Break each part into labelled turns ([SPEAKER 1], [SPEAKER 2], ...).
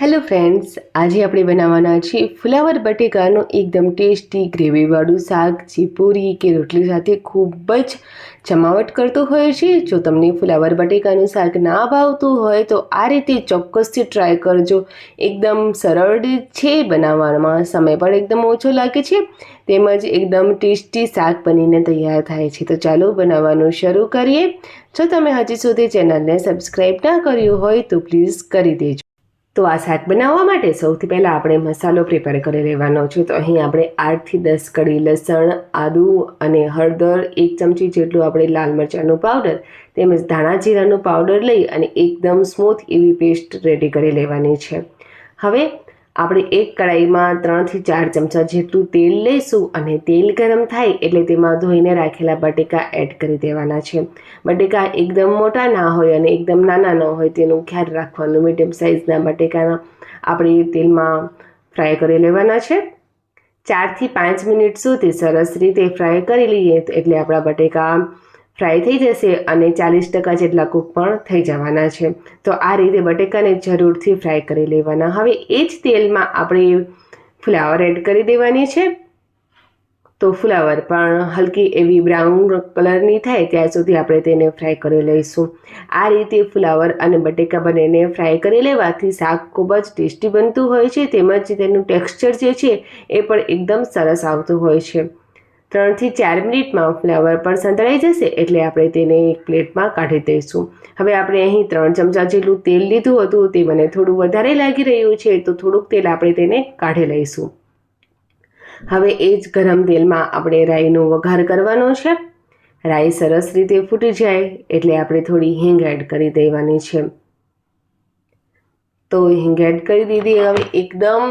[SPEAKER 1] Hello friends આજે આપણે બનાવવાના છે ફુલાવર બટેકાનું એકદમ ટેસ્ટી ગ્રેવીવાળું શાક, જે પૂરી કે રોટલી સાથે ખૂબ જ જમાવટ કરતું હોય છે. જો તમને ફુલાવર બટેકાનું શાક ના ભાવતું હોય તો આ રીતે ચોક્કસથી ટ્રાય કરજો. એકદમ સરળ છે, બનાવવામાં સમય પણ એકદમ ઓછો લાગે છે. તેમજ એકદમ ટેસ્ટી શાક બનીને તૈયાર થાય છે. તો ચાલો બનાવવાનું શરૂ કરીએ. જો તમે હજી સુધી ચેનલને સબસ્ક્રાઈબ ના કર્યું હોય તો પ્લીઝ કરી દેજો. તો આ શાક બનાવવા માટે સૌથી પહેલાં આપણે મસાલો પ્રિપેર કરી લેવાનો છે. તો અહીં આપણે આઠથી દસ કડી લસણ, આદું અને હળદર એક ચમચી જેટલું આપણે લાલ મરચાંનું પાવડર તેમજ ધાણા જીરાનું પાવડર લઈ અને એકદમ સ્મૂથ એવી પેસ્ટ રેડી કરી લેવાની છે. હવે આપણે એક કડાઈમાં ત્રણથી ચાર ચમચા જેટલું તેલ લઈશું અને તેલ ગરમ થાય એટલે તેમાં ધોઈને રાખેલા બટેકા એડ કરી દેવાના છે. બટેકા એકદમ મોટા ના હોય અને એકદમ નાના ન હોય તેનું ખ્યાલ રાખવાનું મીડિયમ સાઇઝના બટેકાના આપણે તેલમાં ફ્રાય કરી લેવાના છે. ચારથી પાંચ મિનિટ સુધી સરસ રીતે ફ્રાય કરી લઈએ એટલે આપણા બટેકા ફ્રાય થઈ જશે અને ચાલીસ ટકા જેટલા કૂક પણ થઈ જવાના છે. તો આ રીતે બટેકાને જરૂરથી ફ્રાય કરી લેવાના. હવે એ જ તેલમાં આપણે ફ્લાવર એડ કરી દેવાની છે. તો ફ્લાવર પણ હલકી એવી બ્રાઉન કલરની થાય ત્યાં સુધી આપણે તેને ફ્રાય કરી લઈશું. આ રીતે ફ્લાવર અને બટેકા બંનેને ફ્રાય કરી લેવાથી શાક ખૂબ જ ટેસ્ટી બનતું હોય છે. તેમજ તેનું ટેક્સચર જે છે એ પણ એકદમ સરસ આવતું હોય છે. ત્રણથી ચાર મિનિટમાં ફ્લેવર પણ સંતળાઈ જશે એટલે આપણે તેને એક પ્લેટમાં કાઢી દઈશું. હવે આપણે અહીં ત્રણ ચમચા જેટલું તેલ લીધું હતું તે મને થોડું વધારે લાગી રહ્યું છે તો થોડુંક તેલ આપણે તેને કાઢી લઈશું. હવે એ જ ગરમ તેલમાં આપણે રાઈનો વઘાર કરવાનો છે. રાઈ સરસ રીતે ફૂટી જાય એટલે આપણે થોડી હિંગ એડ કરી દેવાની છે. તો હિંગ એડ કરી દીધી, હવે એકદમ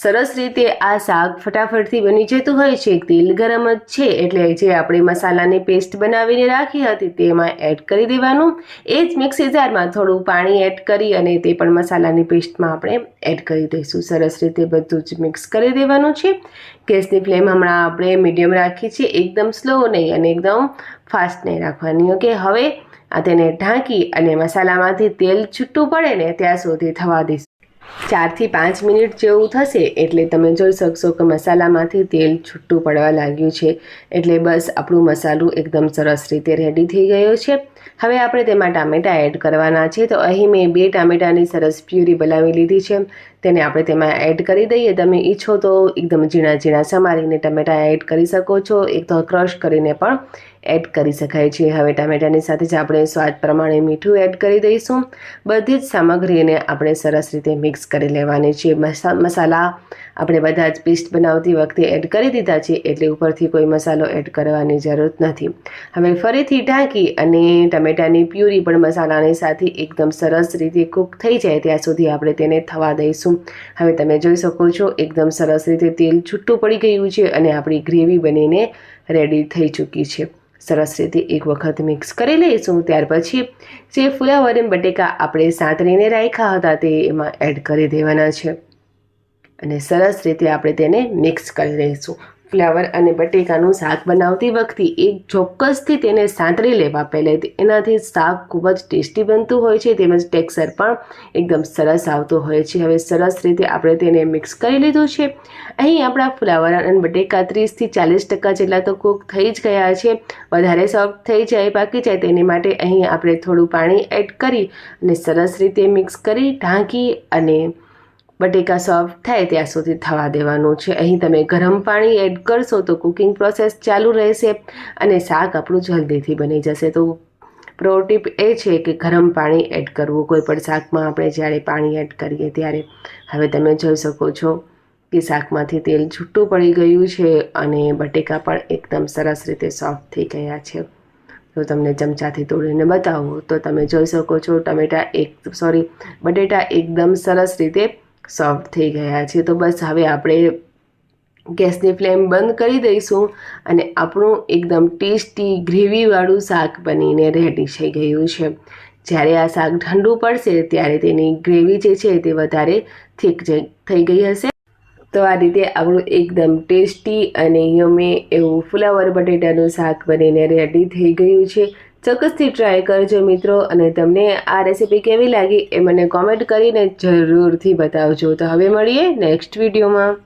[SPEAKER 1] સરસ રીતે આ શાક ફટાફટથી બની જતું હોય છે. તેલ ગરમ જ છે એટલે જે આપણે મસાલાની પેસ્ટ બનાવીને રાખી હતી તેમાં એડ કરી દેવાનું. એ જ મિક્સી જારમાં થોડું પાણી એડ કરી અને તે પણ મસાલાની પેસ્ટમાં આપણે એડ કરી દઈશું. સરસ રીતે બધું જ મિક્સ કરી દેવાનું છે. ગેસની ફ્લેમ હમણાં આપણે મીડિયમ રાખી છે. એકદમ સ્લો નહીં અને એકદમ ફાસ્ટ નહીં રાખવાની ઓકે હવે આ તેને ઢાંકી અને મસાલામાંથી તેલ છૂટું પડે ને ત્યાં સુધી થવા દઈશું. ચારથી પાંચ મિનિટ જેવું થશે એટલે તમે જોઈ શકશો કે મસાલામાંથી તેલ છૂટું પડવા લાગ્યું છે. એટલે બસ આપણું મસાલું એકદમ સરસ રીતે રેડી થઈ ગયો છે. હવે આપણે તેમાં ટામેટાં એડ કરવાના છે. તો અહીં મેં બે ટામેટાની સરસ પ્યુરી બનાવી લીધી છે. તેને આપણે તેમાં એડ કરી દઈએ. તમે ઈચ્છો તો એકદમ ઝીણા ઝીણા સમારીને ટમેટાં એડ કરી શકો છો. એક તો ક્રશ કરીને પણ એડ કરી શકાય છે. હવે ટામેટાની સાથે જ આપણે સ્વાદ પ્રમાણે મીઠું એડ કરી દઈશું. બધી જ સામગ્રીને આપણે સરસ રીતે મિક્સ કરી લેવાની છે. મસાલા આપણે બધા જ પેસ્ટ બનાવતી વખતે એડ કરી દીધા છે એટલે ઉપરથી કોઈ મસાલો એડ કરવાની જરૂર નથી. હવે ફરીથી ઢાંકી અને ટમેટાની પ્યુરી પણ મસાલાની સાથે એકદમ સરસ રીતે કૂક થઈ જાય ત્યાં સુધી આપણે તેને થવા દઈશું. હવે તમે જોઈ શકો છો, એકદમ સરસ રીતે તેલ છૂટું પડી ગયું છે અને આપણી ગ્રેવી બનીને રેડી થઈ ચૂકી છે. સરસ રીતે એક વખત મિક્સ કરી લઈશું, ત્યાર પછી જે ફુલાવર બટેકા આપણે સાંતરીને રાખ્યા હતા તે એમાં એડ કરી દેવાના છે. અને સરસ રીતે આપણે તેને મિક્સ કરી લઈશું. ફ્લાવર અને બટેકાનું શાક બનાવતી વખતે એક ચોક્કસથી તેને સાંતળી લેવા પહેલેથી એનાથી શાક ખૂબ જ ટેસ્ટી બનતું હોય છે, તેમજ ટેક્સચર પણ એકદમ સરસ આવતું હોય છે. હવે સરસ રીતે આપણે તેને મિક્સ કરી લીધું છે. અહીં આપણા ફ્લાવર અને બટેકા ત્રીસથી ચાલીસ ટકા જેટલા તો કૂક થઈ જ ગયા છે. વધારે સોફ્ટ થઈ જાય પાકી જાય તેની માટે અહીં આપણે થોડું પાણી એડ કરી અને સરસ રીતે મિક્સ કરી ઢાંકી અને બટેકા સોફ્ટ થાય ત્યાં સુધી થવા દેવાનું છે. અહીં તમે ગરમ પાણી એડ કરશો તો કુકિંગ પ્રોસેસ ચાલુ રહેશે અને શાક આપણું જલ્દીથી બની જશે. તો પ્રો ટીપ એ છે કે ગરમ પાણી એડ કરવું. કોઈ પણ શાકમાં આપણે જ્યારે પાણી એડ કરીએ ત્યારે હવે તમે જોઈ શકો છો કે શાકમાંથી તેલ છૂટું પડી ગયું છે અને બટેકા પણ એકદમ સરસ રીતે સોફ્ટ થઈ ગયા છે. જો તમને ચમચાથી તોડીને બતાવું. તો તમે જોઈ શકો છો ટમેટા એક સોરી બટેટા એકદમ સરસ રીતે સોફ્ટ થઈ ગયા છે. તો બસ હવે આપણે ગેસની ફ્લેમ બંધ કરી દઈશું અને આપણું એકદમ ટેસ્ટી ગ્રેવીવાળું શાક બનીને રેડી થઈ ગયું છે. જ્યારે આ શાક ઠંડુ પડશે ત્યારે તેની ગ્રેવી જે છે તે વધારે થીક થઈ ગઈ હશે. તો આ રીતે આપણું એકદમ ટેસ્ટી અને યમે એવું ફુલાવર બટેટાનું શાક બનીને રેડી થઈ ગયું છે. ચોક્કસથી ટ્રાય કરજો મિત્રો અને તમને આ રેસીપી કેવી લાગી એ મને કોમેન્ટ કરીને જરૂરથી બતાવજો. તો હવે મળીએ નેક્સ્ટ વિડીયોમાં